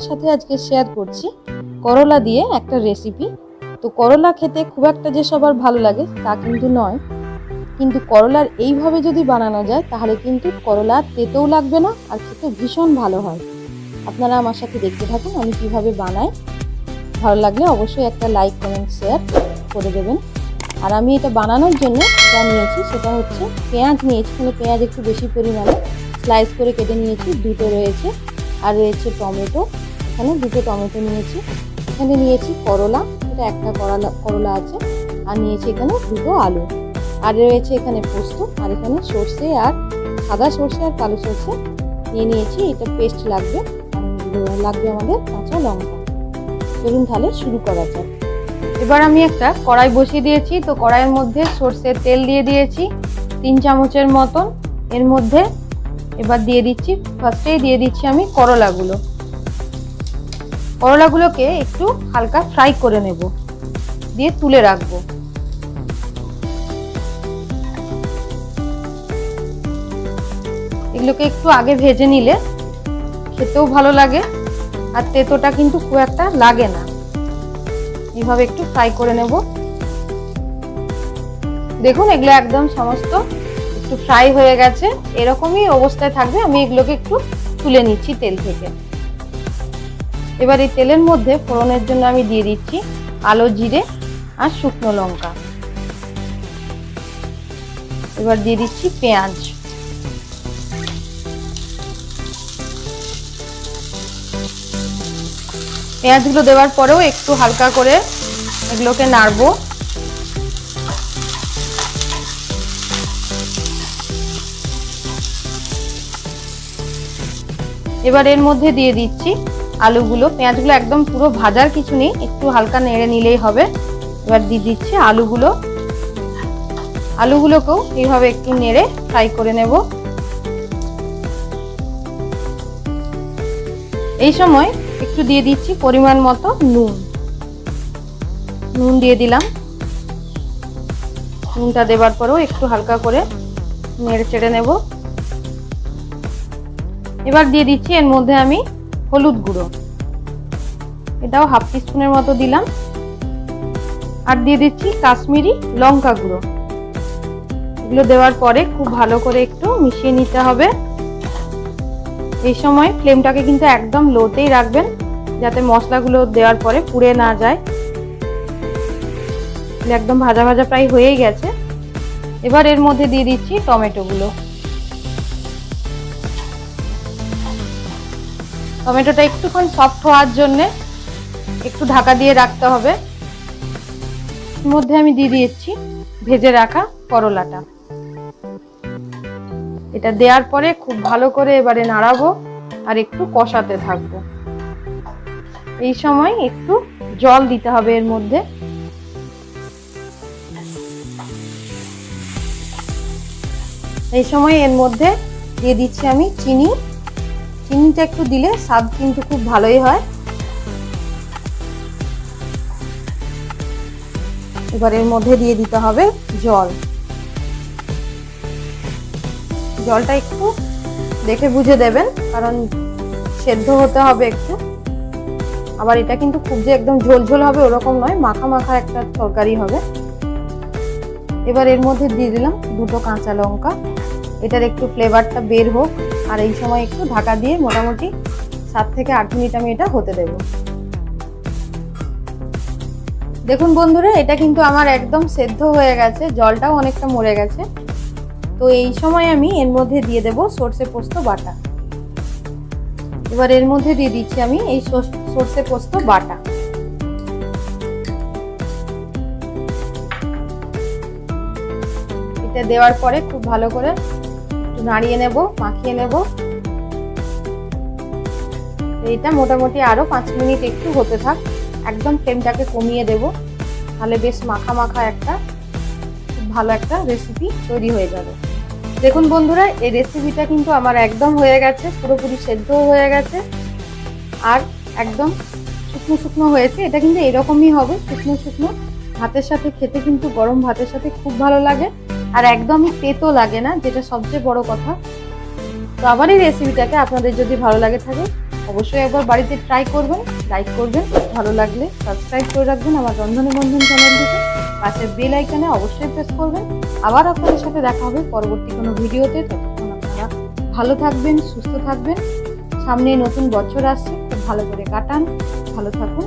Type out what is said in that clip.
আপনাদের সাথে আজকে শেয়ার করছি। করলা দিয়ে একটা রেসিপি তো করলা খেতে খুব একটা যে সবার ভালো লাগে, তা কিন্তু নয়। কিন্তু করলার এইভাবে যদি বানানো যায়, তাহলে কিন্তু করলা তেতেও লাগবে না, আর খেতে ভীষণ ভালো হয়। আপনারা আমার সাথে দেখতে থাকুন, আমি কীভাবে বানাই। ভালো লাগলে অবশ্যই একটা লাইক কমেন্ট শেয়ার করে দেবেন। আর আমি এটা বানানোর জন্য যা নিয়েছি, সেটা হচ্ছে পেঁয়াজ নিয়েছি এখানে পেঁয়াজ একটু বেশি পরিমাণে। স্লাইস করে কেটে নিয়েছি, দুটো রয়েছে। আর রয়েছে টমেটো। এখানে দুটো টমেটো নিয়েছি। এখানে নিয়েছি করলা, এটা একটা করলা করলা আছে। আর নিয়েছি এখানে দুটো আলু। আর রয়েছে এখানে পোস্ত, আর এখানে সর্ষে আর সাদা সর্ষে আর কালো সর্ষে। নিয়ে নিয়েছি, এটা পেস্ট লাগবে। লাগবে আমাদের কাঁচা লঙ্কা। চলুন তাহলে শুরু করা যাক। এবার আমি একটা কড়াই বসিয়ে দিয়েছি। তো কড়াইয়ের মধ্যে সর্ষের তেল দিয়ে দিয়েছি, তিন চামচের মতন। এর মধ্যে এবার দিয়ে দিচ্ছি ফার্স্টেই দিয়ে দিচ্ছি আমি করলাগুলো। করলাগুলোকে একটু হালকা ফ্রাই করে নেব, দিয়ে তুলে রাখব। এগুলোকে একটু আগে ভেজে নিলে খেতেও ভালো লাগে, আর তেতোটা কিন্তু খুব একটা লাগে না। এইভাবে একটু ফ্রাই করে নেব। দেখুন, এগুলো একদম সমস্ত একটু ফ্রাই হয়ে গেছে। এরকমই অবস্থায় থাকবে, আমি এগুলোকে একটু তুলে নিচ্ছি তেল থেকে। এবার এই তেলের মধ্যে ফোড়নের জন্য আমি দিয়ে দিচ্ছি আলো জিরে আর শুকনো লঙ্কা। এবার দিয়ে দিচ্ছি পেঁয়াজ। পেঁয়াজগুলো দেওয়ার পরেও একটু হালকা করে এগুলোকে নাড়বো। এবার এর মধ্যে দিয়ে দিচ্ছি আলুগুলো। পেঁয়াজগুলো একদম পুরো ভাজার কিছু নেই, একটু হালকা নেড়ে নিলেই হবে। এবার দিয়ে দিচ্ছি আলুগুলো। আলুগুলোকেও এইভাবে একটু নেড়ে ফ্রাই করে নেব। এই সময় একটু দিয়ে দিচ্ছি পরিমাণ মতো নুন। নুন দিয়ে দিলাম। নুনটা দেবার পরেও একটু হালকা করে নেড়ে চেড়ে নেব। এবার দিয়ে দিচ্ছি এর মধ্যে আমি হলুদ গুঁড়ো। এটাও হাফ টিস্পুনের মতো দিলাম। আর দিয়ে দিচ্ছি কাশ্মীরি লঙ্কা গুঁড়ো। এগুলো দেওয়ার পরে খুব ভালো করে একটু মিশিয়ে নিতে হবে। এই সময় ফ্লেমটাকে কিন্তু একদম লোতেই রাখবেন, যাতে মশলাগুলো দেওয়ার পরে পুড়ে না যায়। একদম ভাজা ভাজা প্রায় হয়েই গেছে। এবার এর মধ্যে দিয়ে দিচ্ছি টমেটোগুলো। টমেটোটা একটুক্ষণ সফট হওয়ার জন্যে একটু ঢাকা দিয়ে রাখতে হবে। মধ্যে আমি দিয়ে দিয়েছি ভেজে রাখা করলাটা। এটা দেওয়ার পরে খুব ভালো করে এবারে নাড়াবো আর একটু কষাতে থাকব। এই সময় একটু জল দিতে হবে এর মধ্যে। এই সময় এর মধ্যে দিয়ে দিচ্ছি আমি চিনি। চিনিটা একটু দিলে স্বাদ কিন্তু খুব ভালোই হয়। এবার এর মধ্যে দিয়ে দিতে হবে জল। জলটা একটু দেখে বুঝে দেবেন, কারণ সেদ্ধ হতে হবে একটু। আবার এটা কিন্তু খুব যে একদম ঝোল ঝোল হবে ওরকম নয়, মাখা মাখা একটা তরকারি হবে। এবার এর মধ্যে দিয়ে দিলাম দুটো কাঁচা লঙ্কা। এটার একটু ফ্লেভারটা বের হোক, আর এই সময় একটু ঢাকা দিয়ে মোটামুটি সাত থেকে আট মিনিট আমি এটা হতে দেব। দেখুন বন্ধুরা, এটা কিন্তু আমার একদম সেদ্ধ হয়ে গেছে, জলটাও অনেকটা মরে গেছে। তো এই সময় আমি এর মধ্যে দিয়ে দেব সর্ষে পোস্ত বাটা। এবার এর মধ্যে দিয়ে দিচ্ছি আমি এই সর্ষে পোস্ত বাটা। এটা দেওয়ার পরে খুব ভালো করে নাড়িয়ে নেব, মাখিয়ে নেব। এইটা মোটামুটি আরও পাঁচ মিনিট একটু হতে থাক। একদম ফ্লেমটাকে কমিয়ে দেব। তাহলে বেশ মাখা মাখা একটা, খুব ভালো একটা রেসিপি তৈরি হয়ে যাবে। দেখুন বন্ধুরা, এই রেসিপিটা কিন্তু আমার একদম হয়ে গেছে, পুরোপুরি সেদ্ধও হয়ে গেছে। আর একদম শুকনো শুকনো হয়েছে। এটা কিন্তু এরকমই হবে, শুকনো শুকনো। ভাতের সাথে খেতে কিন্তু গরম ভাতের সাথে খুব ভালো লাগে। আর একদমই তেতো লাগে না, যেটা সবচেয়ে বড় কথা। তো আবার এই রেসিপিটাকে আপনাদের যদি ভালো লাগে থাকে, অবশ্যই একবার বাড়িতে ট্রাই করবেন লাইক করবেন, ভালো লাগলে সাবস্ক্রাইব করে রাখবেন আমার রন্ধনে বন্ধন চ্যানেলটিকে পাশে বেল আইকনে অবশ্যই প্রেস করবেন। আবার আপনাদের সাথে দেখা হবে পরবর্তী কোনো ভিডিওতে ততক্ষণ আপনারা ভালো থাকবেন, সুস্থ থাকবেন। সামনে নতুন বছর আসছে ভালো করে কাটান, ভালো থাকুন